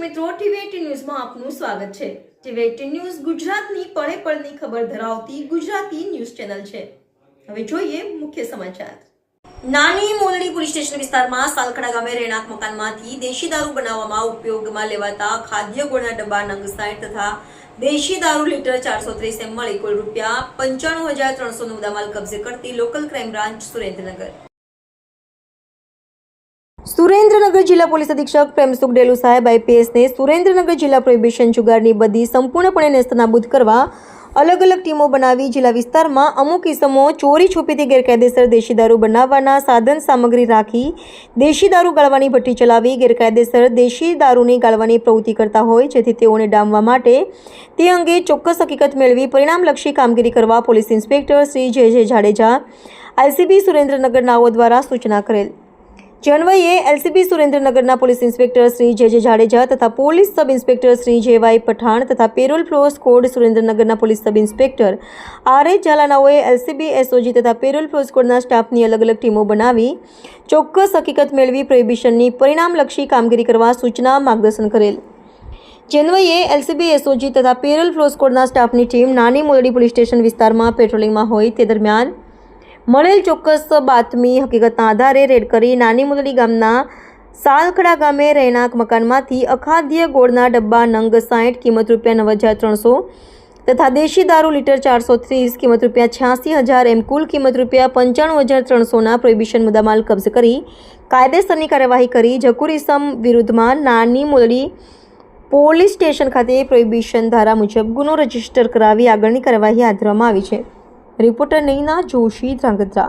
મિત્રો, ટીવી ન્યૂઝમાં આપનું સ્વાગત છે. ટીવી ન્યૂઝ ગુજરાતની પળે પળની ખબર ધરાવતી ગુજરાતી ન્યૂઝ ચેનલ છે. હવે જોઈએ મુખ્ય સમાચાર. નાની મોલડી પોલીસ સ્ટેશન વિસ્તારમાં સાલખડા ગામે રહેણાંક મકાનમાંથી દેશી દારૂ બનાવવામાં ઉપયોગમાં લેવાતા ખાદ્ય ગોળના ડબ્બા નંગ સાઠ તથા દેશી દારૂ લીટર ચારસો ત્રીસ એમ મળી કુલ રૂપિયા પંચાણું હજાર ત્રણસો નો મુદ્દામાલ કબજે કરતી local crime branch Surendranagar. Surendranagar જિલ્લા પોલીસ અધિક્ષક પ્રેમસુખ ડેલુ સાહેબ આઈપીએસને સુરેન્દ્રનગર જિલ્લા પ્રોહિબિશન જુગારની બદી સંપૂર્ણપણે નેસ્તનાબૂદ કરવા અલગ અલગ ટીમો બનાવી જિલ્લા વિસ્તારમાં અમુક ઇસમો ચોરી છુપીથી ગેરકાયદેસર દેશી દારૂ બનાવવાના સાધન સામગ્રી રાખી દેશી દારૂ ગાળવાની ભઠ્ઠી ચલાવી ગેરકાયદેસર દેશી દારૂની ગાળવાની પ્રવૃત્તિ કરતા હોય, જેથી તેઓને ડામવા માટે તે અંગે ચોક્કસ હકીકત મેળવી પરિણામલક્ષી કામગીરી કરવા પોલીસ ઇન્સ્પેક્ટર શ્રી જય જય જાડેજા, આઈસીબી સુરેન્દ્રનગર નાઓ દ્વારા સૂચના કરેલ. જે અન્વયે એલસીબી સુરેન્દ્રનગરના પોલીસ ઇન્સ્પેક્ટર શ્રી જે જે જાડેજા તથા પોલીસ સબ ઇન્સ્પેક્ટર શ્રી જે વાય પઠાણ તથા પેરોલ ફ્લોર સ્કોડ સુરેન્દ્રનગરના police sub inspector R H ઝાલાનાઓએ LCB, SOG તથા પેરોલ ફ્લોર સ્કોડના સ્ટાફની અલગ અલગ ટીમો બનાવી ચોક્કસ હકીકત મેળવી પ્રોહિબિશનની પરિણામલક્ષી કામગીરી કરવા સૂચના, માર્ગદર્શન કરેલ. જેન્વયે એલસીબી, એસઓજી તથા પેરોલ ફ્લો સ્કોડના સ્ટાફની ટીમ નાની મોલડી પોલીસ સ્ટેશન વિસ્તારમાં પેટ્રોલિંગમાં હોય તે દરમિયાન મળેલ ચોક્કસ બાતમી હકીકતના આધારે રેડ કરી નાની મુદડી ગામના સાલખડા ગામે રહેણાંક મકાનમાંથી અખાદ્ય ગોળના ડબ્બા નંગ સાઠ કિંમત રૂપિયા નવ હજાર ત્રણસો તથા દેશી દારૂ લીટર ચારસો ત્રીસ કિંમત રૂપિયા છ્યાસી હજાર એમ કુલ કિંમત રૂપિયા પંચાણું હજાર ત્રણસોના પ્રોહિબિશન મુદ્દામાલ કબજે કરી કાયદેસરની કાર્યવાહી કરી ઝકુરિસમ વિરુદ્ધમાં નાની મુદડી પોલીસ સ્ટેશન ખાતે પ્રોહિબિશન ધારા મુજબ ગુનો રજિસ્ટર કરાવી આગળની કાર્યવાહી હાથ ધરવામાં આવી છે. રિપોર્ટર નૈના જોશી ધ્રાંગધ્રા